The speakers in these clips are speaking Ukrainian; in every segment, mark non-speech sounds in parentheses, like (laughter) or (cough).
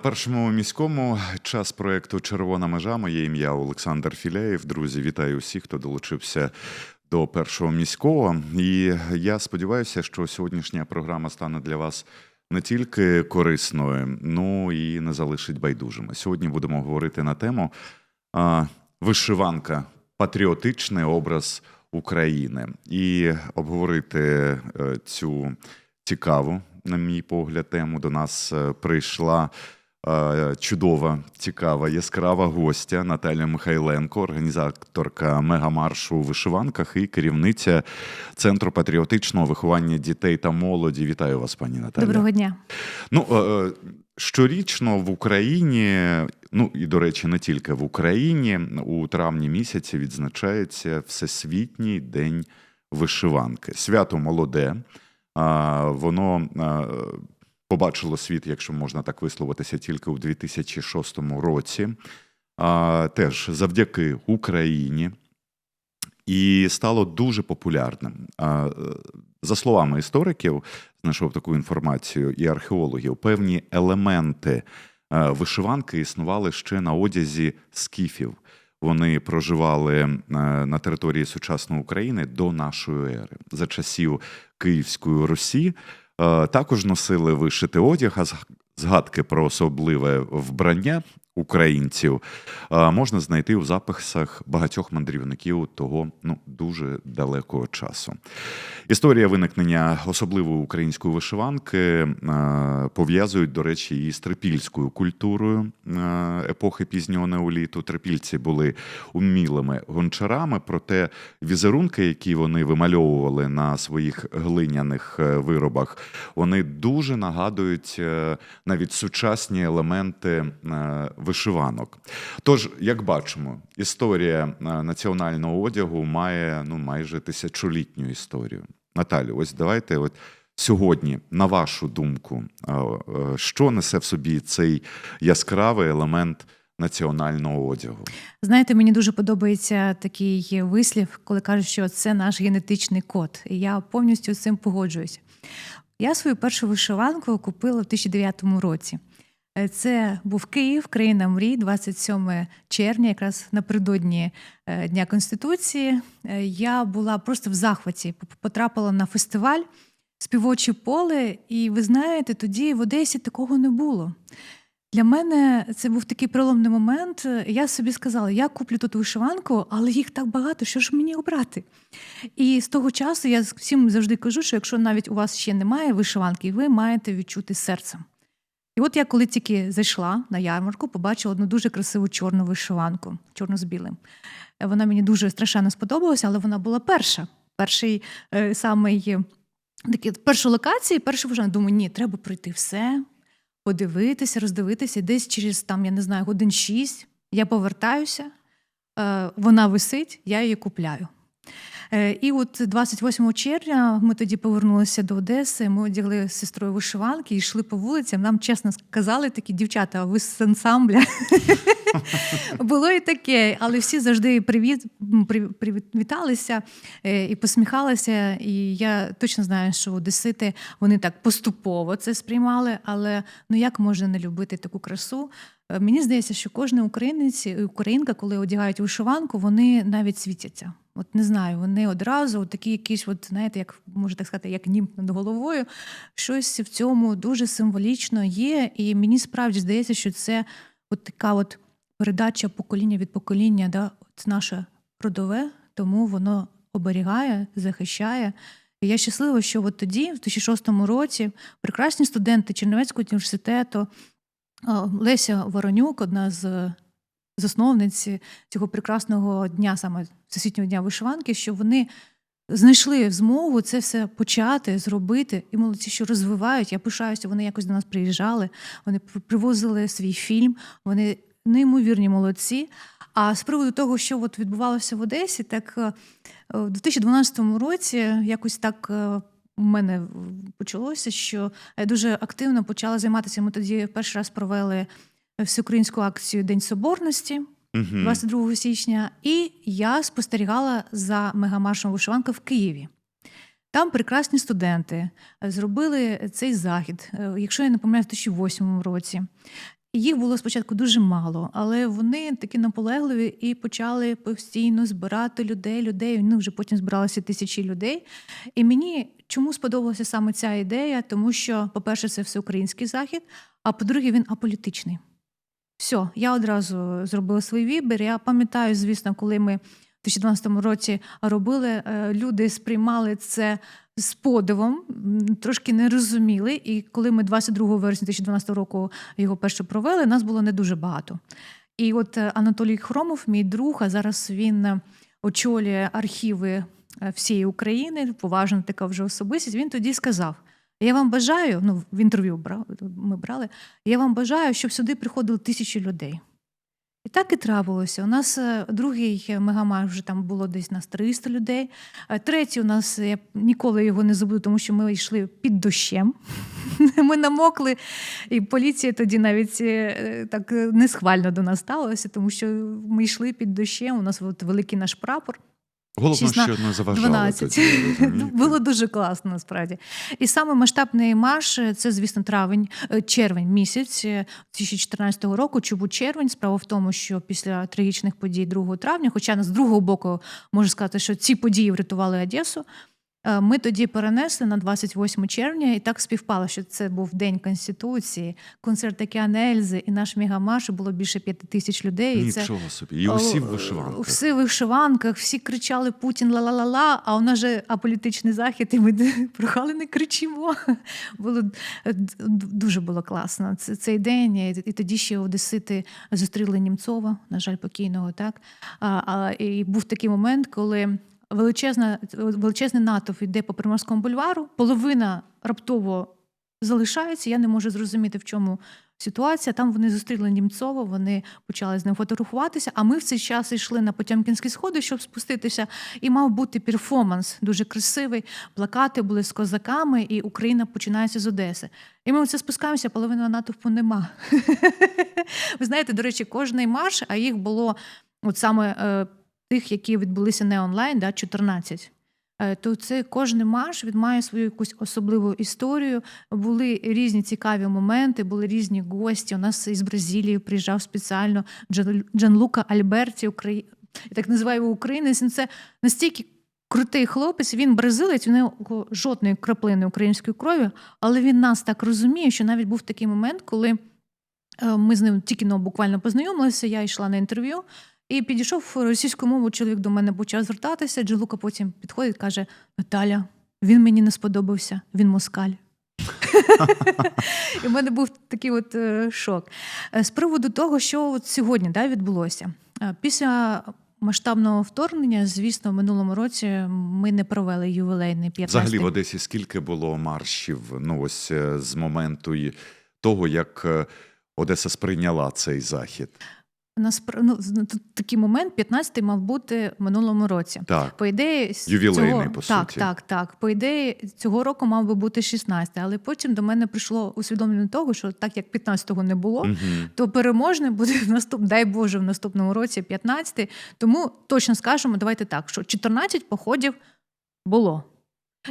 першому міському час проекту Червона межа. Моє ім'я Олександр Філяєв. Друзі, вітаю усіх, хто долучився до першого міського. І я сподіваюся, що сьогоднішня програма стане для вас не тільки корисною, ну і не залишить байдужими. Сьогодні будемо говорити на тему а, вишиванка, патріотичний образ України і обговорити е, цю цікаву, на мій погляд, тему до нас е, прийшла. Е, Чудова, цікава, яскрава гостя Наталя Михайленко, організаторка мегамаршу у вишиванках і керівниця Центру патріотичного виховання дітей та молоді. Вітаю вас, пані Наталя. Доброго дня. Ну, е, щорічно в Україні, ну і до речі, не тільки в Україні, у травні місяці відзначається Всесвітній день вишиванки. Свято молоде. Воно побачило світ, якщо можна так висловитися, тільки у 2006 році. А, Теж завдяки Україні. І стало дуже популярним. Е, За словами істориків, знайшов таку інформацію і археологів, певні елементи е, вишиванки існували ще на одязі скіфів. Вони проживали е, на території сучасної України до нашої ери. За часів Київської Русі також носили вишити одяг, а згадки про особливе вбрання українців можна знайти у записах багатьох мандрівників того ну, дуже далекого часу. Історія виникнення особливої української вишиванки пов'язують, до речі, і з трипільською культурою епохи пізнього неоліту. Трипільці були умілими гончарами, проте візерунки, які вони вимальовували на своїх глиняних е, виробах, вони дуже нагадують е, навіть сучасні елементи е, вишиванок. Тож, як бачимо, історія е, національного одягу має ну майже тисячолітню історію. Наталю, ось давайте от сьогодні, на вашу думку, е, е, що несе в собі цей яскравий елемент національного одягу? Знаєте, мені дуже подобається такий вислів, коли кажуть, що це наш генетичний код. І я повністю з цим погоджуюсь. Я свою першу вишиванку купила в 2009 році. Е, Це був Київ, країна мрій, 27 червня, якраз напередодні е, Дня Конституції. Е, Я була просто в захваті. Потрапила на фестиваль співоче поле, і ви знаєте, тоді в Одесі такого не було. Для мене це був такий проломний момент. Я собі сказала, я куплю тут вишиванку, але їх так багато, що ж мені обрати? І з того часу я всім завжди кажу, що якщо навіть у вас ще немає вишиванки, ви маєте відчути серцем. І от я коли тільки зайшла на ярмарку, побачила одну дуже красиву чорну вишиванку, чорну з білим. Вона мені дуже страшенно сподобалася, але вона була перша. Перший е, самий е, такі, перша локація, перша вишиванка. Думаю, ні, треба пройти все, подивитися, роздивитися. Десь через там, я не знаю, годин шість я повертаюся, е, вона висить, я її купляю. Е, І от 28 червня ми тоді повернулися до Одеси. Ми одягли з сестрою вишиванки і йшли по вулицям. Нам чесно сказали такі дівчата, ви з ансамбля. (laughs) Було і таке, але всі завжди привіт, привіталися е, і посміхалися. І я точно знаю, що одесити вони так поступово це сприймали. Але ну як можна не любити таку красу? Е, Мені здається, що кожен українець і українка, коли одягають вишиванку, вони навіть світяться. От не знаю, вони одразу такі якісь, от знаєте, як можна так сказати, як німб над головою. Щось в цьому дуже символічно є. І мені справді здається, що це от така от передача покоління від покоління, да, от наше родове, тому воно оберігає, захищає. І я щаслива, що от тоді, в 2006 році, прекрасні студенти Чернівецького університету, Леся Воронюк, одна з засновниць цього прекрасного дня, саме Всесвітнього дня вишиванки, що вони знайшли змогу це все почати, зробити. І молодці, що розвивають. Я пишаюся, вони якось до нас приїжджали, вони привозили свій фільм, вони неймовірні молодці. А з приводу того, що от відбувалося в Одесі, так е, в 2012 році якось так е, у мене почалося, що я дуже активно почала займатися. Ми тоді перший раз провели всеукраїнську акцію День Соборності. 22 січня, і я спостерігала за мегамаршем вишиванка в Києві. Там прекрасні студенти зробили цей захід, е, якщо я не помиляю, в 2008 році. Їх було спочатку дуже мало, але вони такі наполегливі і почали постійно збирати людей, людей. Ну вже потім збиралися тисячі людей. І мені чому сподобалася саме ця ідея? Тому що, по-перше, це всеукраїнський захід, а по-друге, він аполітичний. Все, я одразу зробила свій вибір. Я пам'ятаю, звісно, коли ми в 2012 році робили, е, люди сприймали це з подивом, трошки не розуміли. І коли ми 22 вересня 2012 року його перше провели, нас було не дуже багато. І от е, Анатолій Хромов, мій друг, а зараз він е, очолює архіви всієї України, поважна така вже особистість. Він тоді сказав: Я вам бажаю, ну в інтерв'ю ми брали, я вам бажаю, щоб сюди приходили тисячі людей. І так і трапилося. У нас е, другий мегамар вже там було десь нас 300 людей. Е, Третій у нас я ніколи його не забуду, тому що ми йшли під дощем. (laughs) Ми намокли, і поліція тоді навіть е, так несхвально до нас ставилася, тому що ми йшли під дощем. У нас от великий наш прапор. Головне, 16, що не заважало 12. тоді. (laughs) Було дуже класно насправді. І саме масштабний марш е, це, звісно, травень, е, червень місяць е, 2014 року. Чому червень? Справа в тому, що після трагічних подій 2 травня, хоча з другого боку можу сказати, що ці події врятували Одесу. Е, Ми тоді перенесли на 28 червня, і так співпало, що це був День Конституції, концерт Океан Ельзи, і наш мегамарш і було більше п'яти тисяч людей. І це Нічого собі. І усі в вишиванках. Всі в вишиванках, всі кричали Путін ла-ла-ла-ла, а у нас же аполітичний захід, і ми (laughs) прохали не кричимо. (laughs) Було дуже було класно. Цей день. І тоді ще одесити зустріли Німцова, на жаль, покійного, так. А, і був такий момент, коли величезна, величезний натовп йде по Приморському бульвару, половина раптово залишається. Я не можу зрозуміти, в чому ситуація. Там вони зустріли Німцова, вони почали з ним фотографуватися. А ми в цей час йшли на Потьомкінські сходи, щоб спуститися. І мав бути перформанс дуже красивий. Плакати були з козаками, і Україна починається з Одеси. І ми оце спускаємося, половини натовпу нема. (laughs) Ви знаєте, до речі, кожний марш, а їх було от саме е, тих, які відбулися не онлайн, да, 14. Е, То це кожен марш він має свою якусь особливу історію. Були різні цікаві моменти, були різні гості. У нас із Бразилії приїжджав спеціально Джан- Джанлука Альберті, Украї... я так називаю його українець. Це настільки крутий хлопець. Він бразилець, у нього жодної краплини української крові, але він нас так розуміє, що навіть був такий момент, коли е, ми з ним тільки ну, буквально познайомилися. Я йшла на інтерв'ю. І підійшов російською мовою, чоловік до мене почав звертатися. Джелука потім підходить каже: Наталя, він мені не сподобався, він москаль. І в мене був такий от е, шок. Е, З приводу того, що от сьогодні да, відбулося. Е, Після масштабного вторгнення, звісно, в минулому році ми не провели ювілейний 15 Взагалі в Одесі скільки було маршів? Ну ось з моменту того, як Одеса сприйняла цей захід. Наспр... ну, з- тут такий момент, 15-й мав бути в минулому році. Так. По ідеї, Ювілейний, цього... по так, суті. так, так. По ідеї, цього року мав би бути 16, але потім до мене прийшло усвідомлення того, що так як 15-го не було, Мгм. то переможний буде в наступ... дай Боже, в наступному році 15-й. Тому точно скажемо, давайте так, що 14 походів було.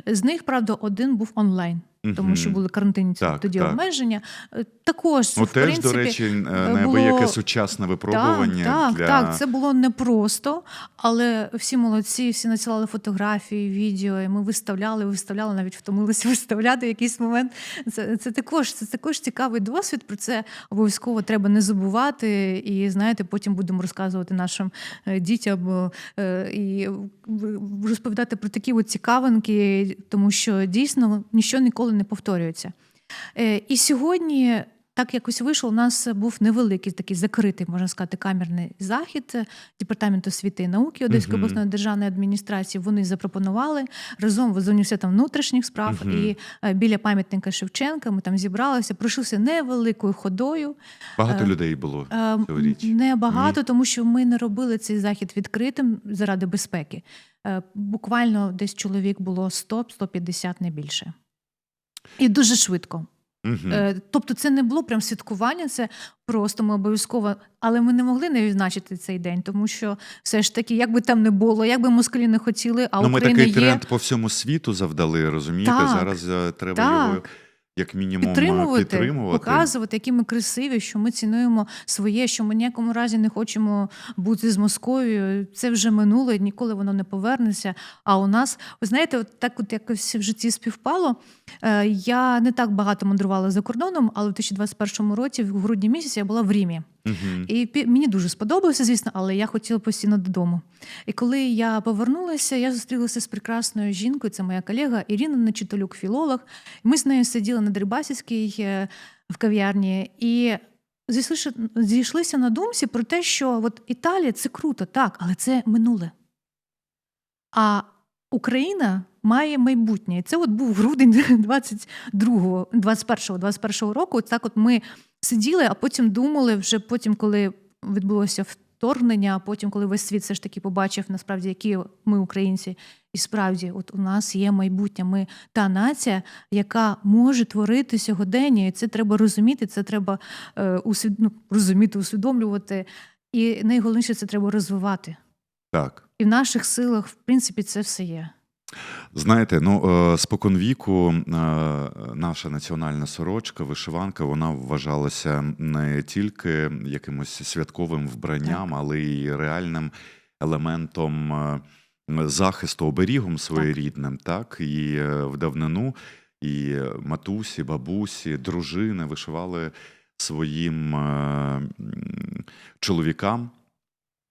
З них, правда, один був онлайн, тому що були карантинні Так, тоді так. обмеження. Е, Також Ну, в теж, принципі, до речі, е, було- сучасне випробування так, для так, це було непросто, але всі молодці, всі надсилали фотографії, відео, і ми виставляли, виставляли, навіть втомилися (laughs) виставляти в якийсь момент. Це, це, також, це також цікавий досвід. Про це обов'язково треба не забувати. І знаєте, потім будемо розказувати нашим е, дітям е, і розповідати про такі от цікавинки, тому що дійсно нічого ніколи не повторюється. Е, І сьогодні. Так якось вийшло, у нас був невеликий такий закритий, можна сказати, камерний захід департаменту освіти і науки Одеської Мгм. обласної державної адміністрації. Вони запропонували разом з університетом внутрішніх справ Мгм. і е, біля пам'ятника Шевченка. Ми там зібралися, пройшлися невеликою ходою. багато е, людей було цьогоріч. Небагато, тому що ми не робили цей захід відкритим заради безпеки. Буквально десь чоловік було 100-150, не більше. І дуже швидко. Е, Тобто, це не було прям святкування, це просто ми обов'язково, але ми не могли не відзначити цей день, тому що все ж таки, як би там не було, як би москалі не хотіли, а ну, ми такий є. тренд по всьому світу завдали, розумієте? Так, Зараз е, треба так. його як мінімум підтримувати, підтримувати. показувати, які ми красиві, що ми цінуємо своє, що ми ніякому разі не хочемо бути з Московією. Це вже минуле, ніколи воно не повернеться. А у нас, ви знаєте, от так от якось в житті співпало. Е, Я не так багато мандрувала за кордоном, але в 2021 році, в грудні місяці, я була в Римі. Мгм. І мені дуже сподобалося, звісно, але я хотіла постійно додому. І коли я повернулася, я зустрілася з прекрасною жінкою, це моя колега Ірина Нечитолюк, філолог. Ми з нею сиділи на Дерибасівській е, в кав'ярні і зійшлися на думці про те, що от Італія це круто, так, але це минуле. А Україна має майбутнє. І це от був грудень 22-го, 21-го, 21-го року. От так от ми сиділи, а потім думали, вже потім, коли відбулося вторгнення, а потім, коли весь світ все ж таки побачив, насправді, які ми українці, і справді, от у нас є майбутнє. Ми та нація, яка може творити сьогодення, і це треба розуміти, це треба е, усвід... ну, розуміти, усвідомлювати. І найголовніше це треба розвивати. Так. І в наших силах, в принципі, це все є. Знаєте, ну е, споконвіку е, наша національна сорочка, вишиванка, вона вважалася не тільки якимось святковим вбранням, але й реальним елементом е, захисту оберігом своєрідним, так? І е, в давнину і матусі, бабусі, дружини вишивали своїм чоловікам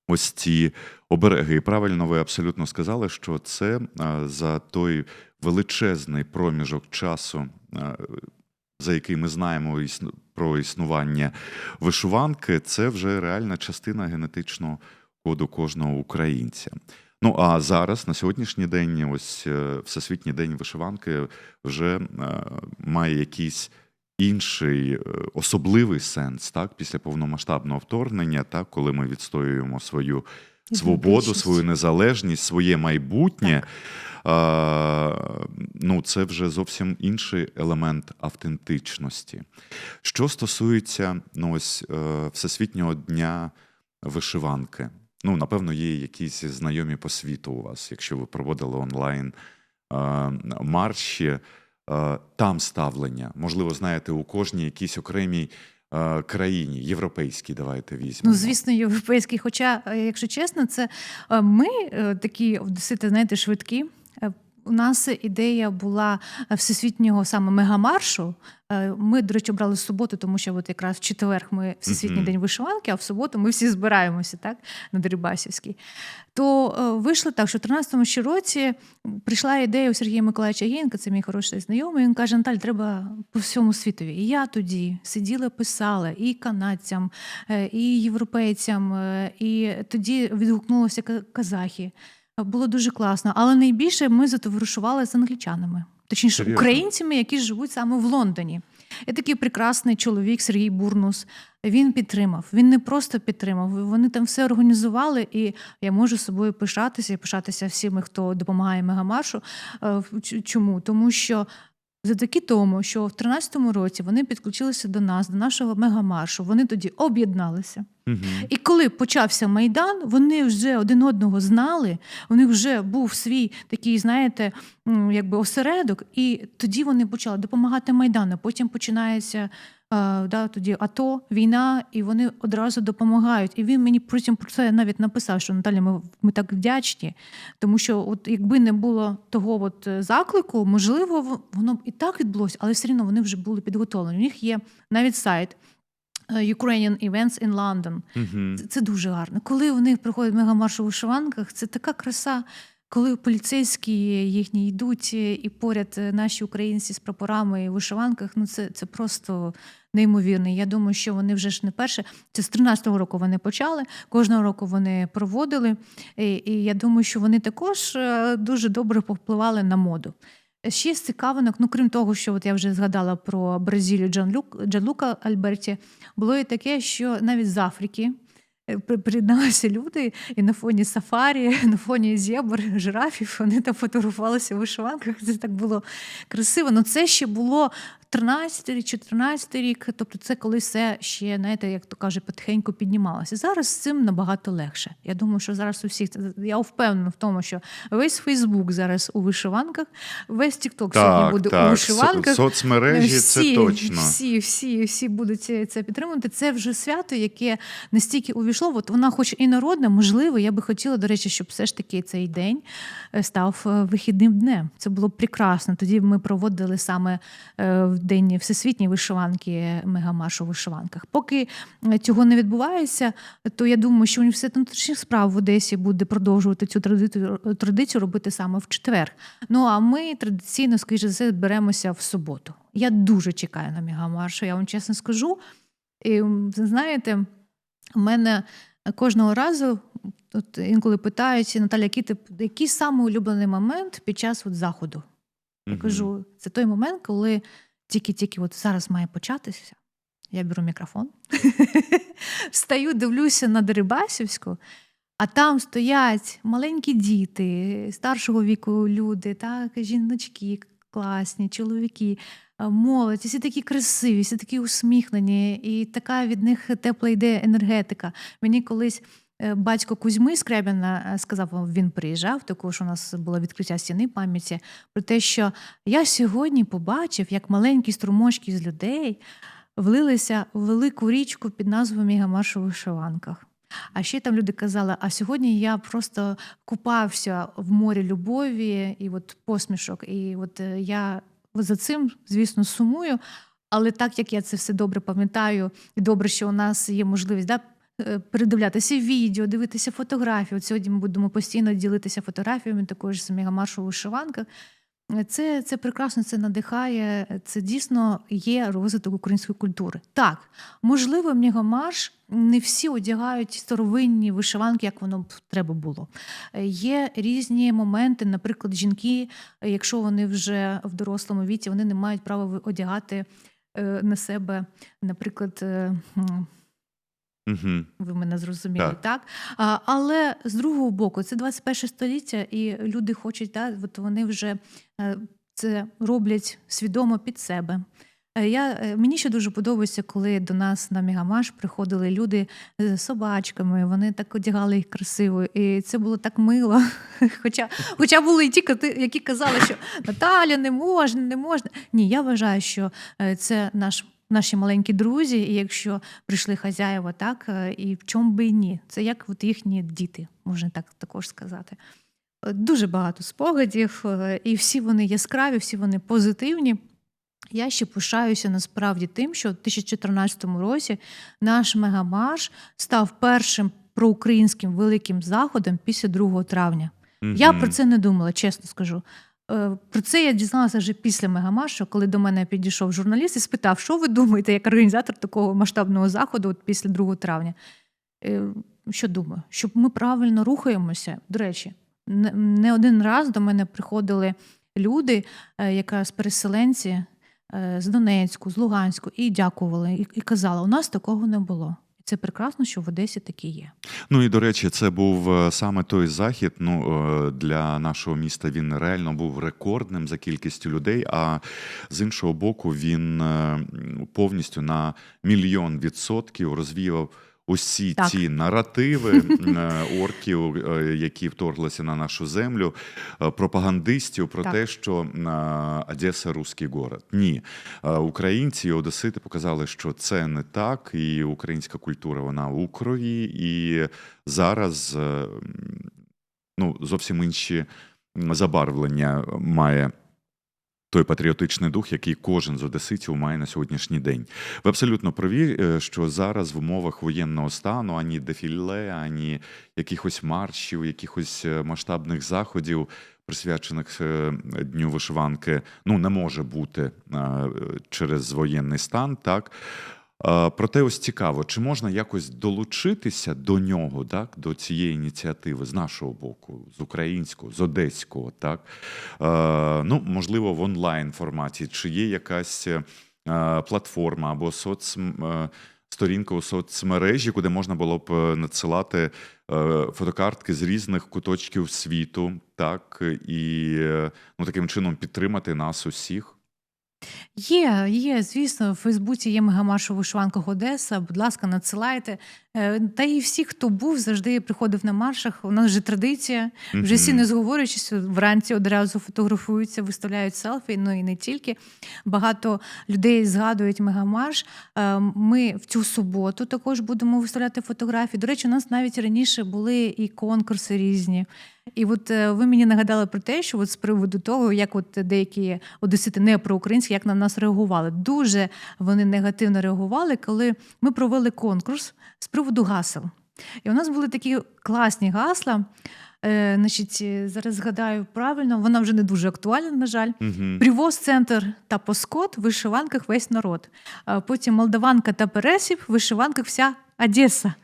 ось ці обереги. І правильно ви абсолютно сказали, що це е, за той величезний проміжок часу, е, за який ми знаємо про існування вишиванки, це вже реальна частина генетичного коду кожного українця. Ну а зараз, на сьогоднішній день, ось е, Всесвітній день вишиванки вже має якийсь інший е, особливий сенс, так, після повномасштабного вторгнення, так, коли ми відстоюємо свою свободу, свою незалежність, своє майбутнє. А, ну, це вже зовсім інший елемент автентичності. Що стосується ну, ось, е, Всесвітнього дня вишиванки, ну, напевно, є якісь знайомі по світу у вас, якщо ви проводили онлайн е, марші, там ставлення. Можливо, знаєте, у кожній якійсь окремій е, країні, європейській, давайте візьмемо. Ну, звісно, європейські. Хоча, е, якщо чесно, це е, ми е, такі досити знаєте, швидкі. У нас ідея була е, всесвітнього саме мегамаршу. Е, Ми, до речі, брали суботу, тому що от якраз в четвер ми всесвітній Мгм. день вишиванки, а в суботу ми всі збираємося так, на Дерибасівській. То е, вийшло так, що в 13-му ще році прийшла ідея у Сергія Миколаївича Гєнка, це мій хороший знайомий. Він каже: Наталь, треба по всьому світові. І я тоді сиділа, писала і канадцям, і європейцям, і тоді відгукнулися казахи. Було дуже класно, але найбільше ми затоваришували з англічанами, точніше, Серйозно? українцями, які живуть саме в Лондоні. І такий прекрасний чоловік Сергій Бурнус. Він підтримав. Він не просто підтримав. Вони там все організували, і я можу собою пишатися і пишатися всіми, хто допомагає мегамаршу. Е, Чому? Тому що завдяки тому, що в 13-му році вони підключилися до нас, до нашого мегамаршу. Вони тоді об'єдналися. Угу. І коли почався майдан, вони вже один одного знали. У них вже був свій такий, знаєте, якби осередок, і тоді вони почали допомагати майдану. Потім починається. Е, Да, тоді АТО, війна, і вони одразу допомагають. І він мені потім про це навіть написав, що Наталя, ми, ми так вдячні, тому що, от якби не було того от е, заклику, можливо, воно б і так відбулося, але все одно вони вже були підготовлені. У них є навіть сайт е, Ukrainian Events in London. Мгм. Це, це дуже гарно. Коли у них проходить мегамарш у вишиванках, це така краса. Коли поліцейські їхні йдуть і поряд наші українці з прапорами і в вишиванках, ну це, це просто неймовірно. Я думаю, що вони вже ж не перше. Це з 13-го року вони почали. Кожного року вони проводили. І, і я думаю, що вони також е, дуже добре повпливали на моду. Ще з цікавинок, ну крім того, що от я вже згадала про Бразилію Джанлюк, Джанлука Альберті, було і таке, що навіть з Африки е, приєдналися люди, і на фоні сафарі, (laughs) на фоні зебр, жирафів, вони там фотографувалися в вишиванках. Це так було красиво. Ну це ще було 13 14 рік, тобто це коли все ще, знаєте, як то каже, потихеньку піднімалося. Зараз з цим набагато легше. Я думаю, що зараз у всіх я впевнена в тому, що весь Фейсбук зараз у вишиванках, весь Тікток сьогодні буде у вишиванках. Соцмережі всі, це точно. Всі, всі, всі будуть це підтримувати. Це вже свято, яке настільки увійшло. От вона, хоч і народна, можливо, я би хотіла, до речі, щоб все ж таки цей день е, став е, вихідним днем. Це було б прекрасно. Тоді ми проводили саме е, в день всесвітньої вишиванки мегамарш у вишиванках. Поки е, цього не відбувається, то я думаю, що університет внутрішніх справ в Одесі буде продовжувати цю традицію традицію робити саме в четвер. Ну а ми традиційно, скоріше за все, беремося в суботу. Я дуже чекаю на мегамаршу, я вам чесно скажу. І знаєте, у мене кожного разу от інколи питають Наталя, який ти який самий улюблений момент під час от заходу? Я кажу, це той момент, коли тільки-тільки от зараз має початися. Я беру мікрофон, (laughs) встаю, дивлюся на Дерибасівську, а там стоять маленькі діти, старшого віку люди, так, жіночки класні, чоловіки, молодь, і всі такі красиві, всі такі усміхнені, і така від них тепла йде енергетика. Мені колись е, батько Кузьми Скрябіна е, сказав, він приїжджав, також у нас було відкриття стіни пам'яті, про те, що я сьогодні побачив, як маленькі струмочки з людей влилися в велику річку під назвою Мігамарш у. А ще там люди казали: а сьогодні я просто купався в морі любові і от посмішок. І от е, я за цим, звісно, сумую. Але так як я це все добре пам'ятаю, і добре, що у нас є можливість да, е, передивлятися відео, дивитися фотографії. От сьогодні ми будемо постійно ділитися фотографіями, також з мегамаршу у вишиванках. Це, це прекрасно, це надихає. Це дійсно є розвиток української культури. Так, можливо, в Мегамарш не всі одягають старовинні вишиванки, як воно б треба було. Е, Є різні моменти, наприклад, жінки, е, якщо вони вже в дорослому віці, вони не мають права одягати е, на себе, наприклад, Мгм. ви мене зрозуміли, Так. так? А, але з другого боку, це 21 століття, і люди хочуть, да, от вони вже е, це роблять свідомо під себе. Е, Я, е, мені ще дуже подобається, коли до нас на Мігамаш приходили люди з собачками, вони так одягали їх красиво, і це було так мило. (laughs) Хоча, хоча були і ті, які казали, що Наталя не можна, не можна. Ні, я вважаю, що це наш. Наші маленькі друзі, і якщо прийшли хазяїва, так е, і в чому би і ні, це як от їхні діти, можна так також сказати. Е, Дуже багато спогадів, е, і всі вони яскраві, всі вони позитивні. Я ще пишаюся насправді тим, що в 2014 році наш мегамарш став першим проукраїнським великим заходом після 2 травня. Я про це не думала, чесно скажу. Е, Про це я дізналася вже після Мегамашу, коли до мене підійшов журналіст і спитав, що ви думаєте як організатор такого масштабного заходу от після 2 травня. Е, Що думаю? Щоб ми правильно рухаємося. До речі, не- один раз до мене приходили люди, е, якраз переселенці з Донецьку, з Луганську, і дякували, і казали, у нас такого не було. Це прекрасно, що в Одесі такі є. Ну і до речі, це був е, саме той захід. Ну е, для нашого міста він реально був рекордним за кількістю людей. А з іншого боку, він е, повністю на мільйон відсотків розвіяв. Усі Так. ці наративи (laughs) е, орків, е, які вторглися на нашу землю, е, пропагандистів про Так. те, що Одеса русський город. Ні, українці і одесити показали, що це не так, і українська культура вона у крові, і зараз ну, зовсім інші забарвлення має. Той патріотичний дух, який кожен з одеситів має на сьогоднішній день. Ви абсолютно праві, е, що зараз в умовах воєнного стану ані дефіле, ані якихось маршів, якихось е, масштабних заходів, присвячених е, Дню вишиванки, ну не може бути через воєнний стан. Так Проте ось цікаво, чи можна якось долучитися до нього, так, до цієї ініціативи з нашого боку, з українського, з одеського, так? Ну, можливо, в онлайн форматі, чи є якась е, платформа або соц, е, сторінка у соцмережі, куди можна було б е, надсилати фотокартки з різних куточків світу, так, і ну, таким чином підтримати нас усіх. Є, є, звісно, в Фейсбуці є мегамарш у вишиванках Одеса. Будь ласка, надсилайте. Е, Та і всі, хто був, завжди приходив на маршах. У нас вже традиція. Вже всі не зговорюючись, вранці одразу фотографуються, виставляють селфі. Ну і не тільки. Багато людей згадують мегамарш. Е, Ми в цю суботу також будемо виставляти фотографії. До речі, у нас навіть раніше були і конкурси різні. І от е, ви мені нагадали про те, що от з приводу того, як от деякі одесити не проукраїнські, як на нас реагували. Дуже вони негативно реагували, коли ми провели конкурс з приводу гасел. І у нас були такі класні гасла. Е, значить, е, зараз згадаю правильно, вона вже не дуже актуальна, на жаль. Мгм. Привоз центр та поскот в вишиванках весь народ. Потім Молдаванка та Пересів, в вишиванках вся Одеса.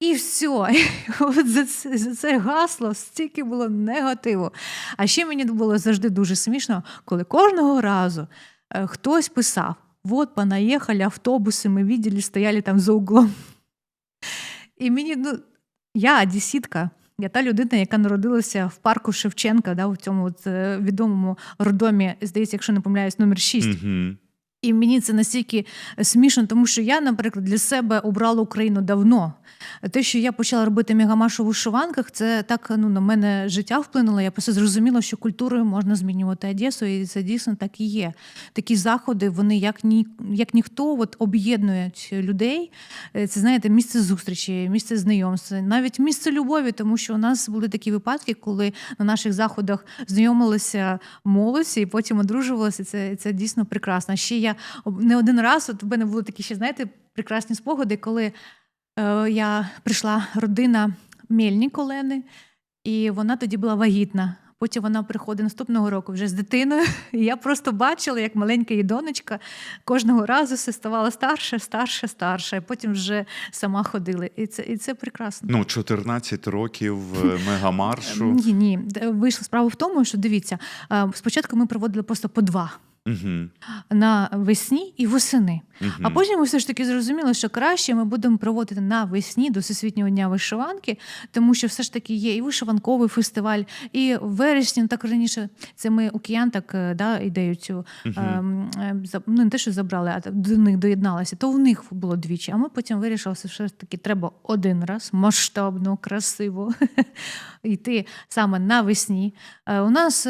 І все. (laughs) От за це, за це гасло стільки було негативу. А ще мені було завжди дуже смішно, коли кожного разу е, хтось писав: от понаїхали автобуси, ми видели, стояли там за углом. І мені, ну, я одесітка, я та людина, яка народилася в парку Шевченка, да, в цьому от, е, відомому роддомі, здається, якщо не помиляюсь, номер 6. Мгм. І мені це настільки смішно, тому що я, наприклад, для себе обрала Україну давно. Те, що я почала робити мегамаш у вишиванках, це так ну, на мене життя вплинуло. Я просто зрозуміла, що культурою можна змінювати Одесу, і це дійсно так і є. Такі заходи, вони як ні, як ніхто от, об'єднують людей. Е, Це знаєте, місце зустрічі, місце знайомств, навіть місце любові, тому що у нас були такі випадки, коли на наших заходах знайомилися молодь і потім одружувалися. Це, це дійсно прекрасно. Ще я об- не один раз, от в мене були такі ще, знаєте, прекрасні спогади, коли е, я прийшла родина Мельник Олени, і вона тоді була вагітна. Потім вона приходить наступного року вже з дитиною. (laughs) І я просто бачила, як маленька її донечка кожного разу все ставала старше, старше, старше. І потім вже сама ходила. І це, і це прекрасно. Ну, 14 років е, (laughs) мегамаршу. Ні, ні. Вийшла справа в тому, що дивіться, е, спочатку ми проводили просто по два Мгм. на весні і восени. А потім ми все ж таки зрозуміли, що краще ми будемо проводити навесні до Всесвітнього дня вишиванки, тому що все ж таки є і вишиванковий фестиваль, і в вересні, ну, так раніше, це ми у киян так е, да, ідею цю е, ну, не те, що забрали, а до них доєдналися. То в них було двічі. А ми потім вирішили, що все ж таки треба один раз масштабно, красиво (laughs) йти саме навесні. Е, У нас.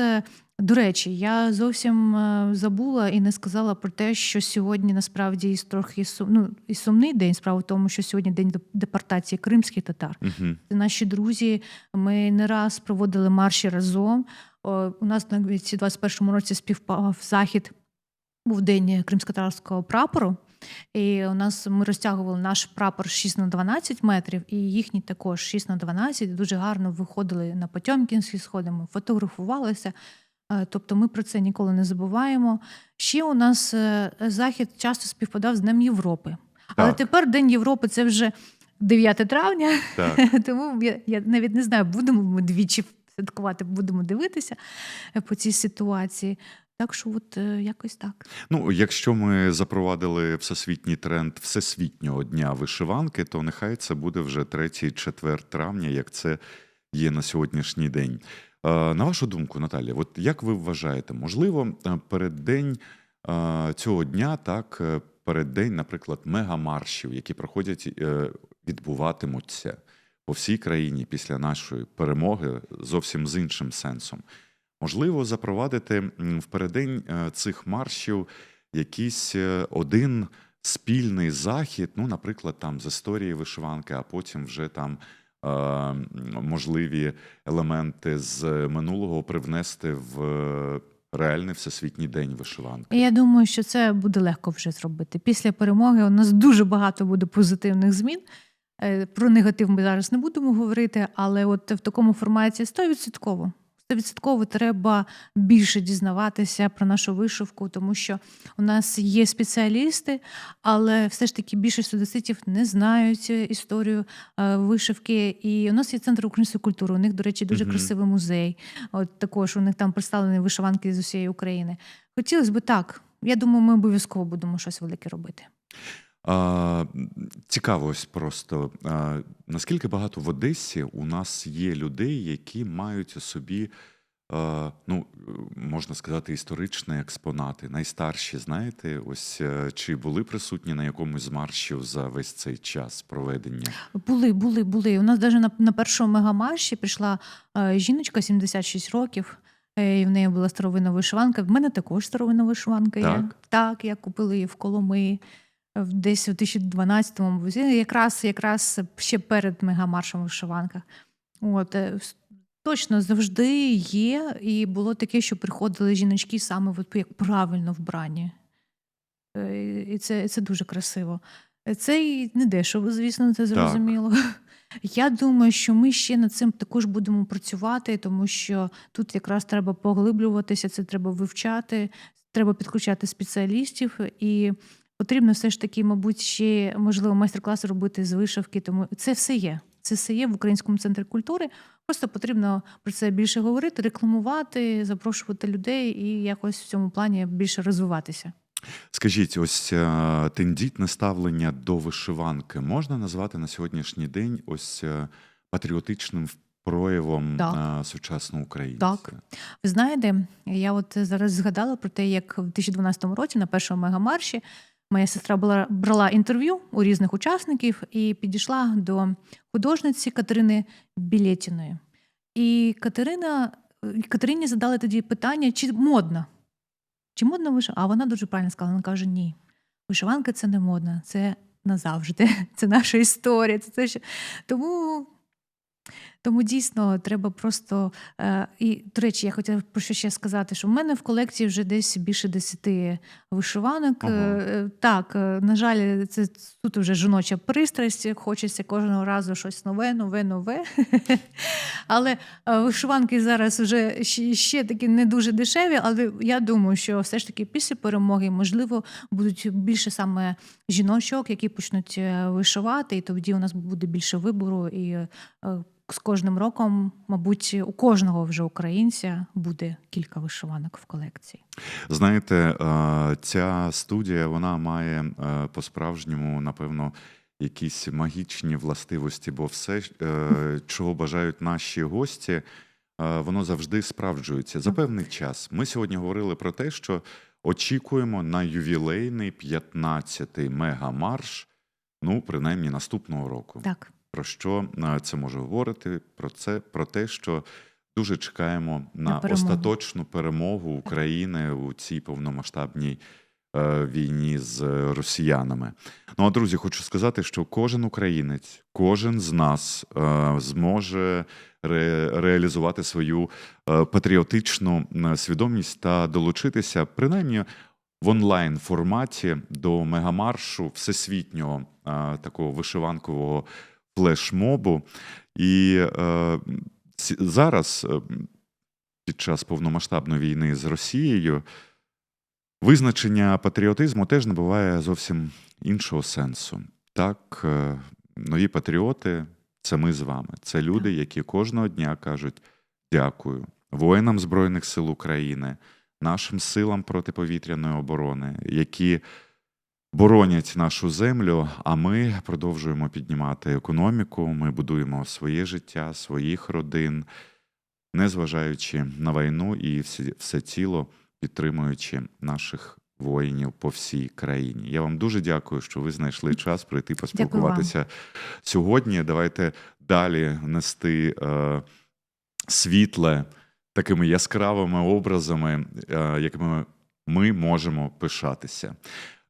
До речі, я зовсім е, забула і не сказала про те, що сьогодні насправді і трохи сум, ну, і сумний день. Справа в тому, що сьогодні день депортації кримських татар. Мгм. Наші друзі, ми не раз проводили марші разом. У нас навіть у 21-му році співпав захід. Був день кримськотарського прапору. І у нас ми розтягували наш прапор 6 на 12 метрів, і їхній також 6 на 12. Дуже гарно виходили на Потьомкінські сходи, ми фотографувалися. Е, Тобто ми про це ніколи не забуваємо. Ще у нас е, захід часто співпадав з Днем Європи. Але тепер День Європи це вже 9 травня. Так. (laughs) Тому я, я навіть не знаю, будемо ми двічі святкувати, будемо дивитися е, по цій ситуації. Так що, от якось так. Ну, якщо ми запровадили всесвітній тренд Всесвітнього дня вишиванки, то нехай це буде вже 3-4 травня, як це є на сьогоднішній день. Е, На вашу думку, Наталя, от як ви вважаєте, можливо, е, переддень е, цього дня, так, переддень, наприклад, мегамаршів, які проходять, відбуватимуться по всій країні після нашої перемоги зовсім з іншим сенсом. Можливо, запровадити в переддень цих маршів якийсь один спільний захід, ну, наприклад, там з історії вишиванки, а потім вже там можливі елементи з минулого привнести в е, реальний всесвітній день вишиванки. Я думаю, що це буде легко вже зробити. Після перемоги у нас дуже багато буде позитивних змін. Е, Про негатив ми зараз не будемо говорити, але от в такому форматі 100%. 100% треба більше дізнаватися про нашу вишивку, тому що у нас є спеціалісти, але все ж таки більшість одеситів не знають історію е, вишивки. І у нас є центр української культури. У них, до речі, дуже Мгм. красивий музей. От також у них там представлені вишиванки з усієї України. Хотілося б так. Я думаю, ми обов'язково будемо щось велике робити. А, цікаво ось просто, а, наскільки багато в Одесі у нас є людей, які мають у собі е, ну, можна сказати, історичні експонати, найстарші, знаєте, ось е, чи були присутні на якомусь з маршів за весь цей час проведення? Були, були, були. У нас навіть на, на першому мегамарші прийшла е, жіночка 76 років. е, І в неї була старовинна вишиванка. В мене також старовинна вишиванка є. Так? Так, я купила її в Коломиї десь у 2012-му. Якраз, якраз ще перед мегамаршем вишиванка. От, е, точно завжди є. І було таке, що приходили жіночки саме от, як правильно вбрані. Е, І це, це дуже красиво. Це і не дешево, звісно, це зрозуміло. (laughs) Я думаю, що ми ще над цим також будемо працювати, тому що тут якраз треба поглиблюватися, це треба вивчати, треба підключати спеціалістів, і потрібно все ж таки, мабуть, ще можливо майстер-класи робити з вишивки. Тому це все є. Це все є в Українському центрі культури. Просто потрібно про це більше говорити, рекламувати, запрошувати людей і якось в цьому плані більше розвиватися. Скажіть, ось е, тендітне ставлення до вишиванки можна назвати на сьогоднішній день ось е, патріотичним проявом Так. е, сучасного українця? Так. Ви знаєте, я от зараз згадала про те, як в 2012 році на першому мегамарші моя сестра була брала інтерв'ю у різних учасників і підійшла до художниці Катерини Білєтіної. І Катерина Катерині задали тоді питання, чи модно? Чи модно вишиванка? А вона дуже правильно сказала. Вона каже: ні, вишиванка це не модно, це назавжди. (laughs) Це наша історія. Це те, що... Тому тому дійсно треба просто. Е, і, до речі, я хотіла про що ще сказати, що в мене в колекції вже десь більше десяти вишиванок. Ага. Е, так, е, на жаль, це тут вже жіноча пристрасть. Хочеться кожного разу щось нове, нове, нове. (laughs) Але вишиванки зараз вже ще, такі не дуже дешеві. Але я думаю, що все ж таки після перемоги, можливо, будуть більше саме жіночок, які почнуть вишивати, і тоді у нас буде більше вибору. І з кожним роком, мабуть, у кожного вже українця буде кілька вишиванок в колекції. Знаєте, е, ця студія вона має е, по-справжньому, напевно, якісь магічні властивості, бо все, е, чого бажають наші гості, воно завжди справджується за певний час. Ми сьогодні говорили про те, що очікуємо на ювілейний 15-й мегамарш, ну, принаймні наступного року. Так, Про що е, це може говорити? Про це про те, що дуже чекаємо на, На перемогу. остаточну перемогу України у цій повномасштабній е, війні з росіянами. Ну а друзі, хочу сказати, що кожен українець, кожен з нас е, зможе ре, реалізувати свою е, патріотичну свідомість та долучитися принаймні. В онлайн форматі до мегамаршу всесвітнього е, такого вишиванкового флешмобу. І е, зараз, е, під час повномасштабної війни з Росією, визначення патріотизму теж набуває зовсім іншого сенсу. Так, е, нові патріоти це ми з вами. Це люди, які кожного дня кажуть дякую воїнам Збройних сил України, нашим силам протиповітряної оборони, які боронять нашу землю, а ми продовжуємо піднімати економіку. Ми будуємо своє життя, своїх родин, незважаючи на війну і все тіло підтримуючи наших воїнів по всій країні. Я вам дуже дякую, що ви знайшли час прийти поспілкуватися сьогодні. Давайте далі нести е, світле такими яскравими образами, е, якими ми можемо пишатися.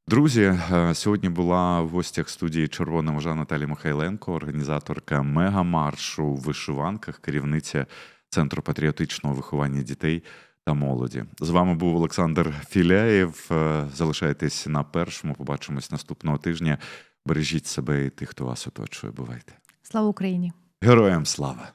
Друзі, е, сьогодні була в гостях студії Червона Можа Наталія Михайленко, організаторка мегамаршу в вишиванках, керівниця Центру патріотичного виховання дітей та молоді. З вами був Олександр Філяєв. Е, Залишайтесь на першому. Побачимось наступного тижня. Бережіть себе і тих, хто вас оточує. Бувайте. слава Україні! Героям слава!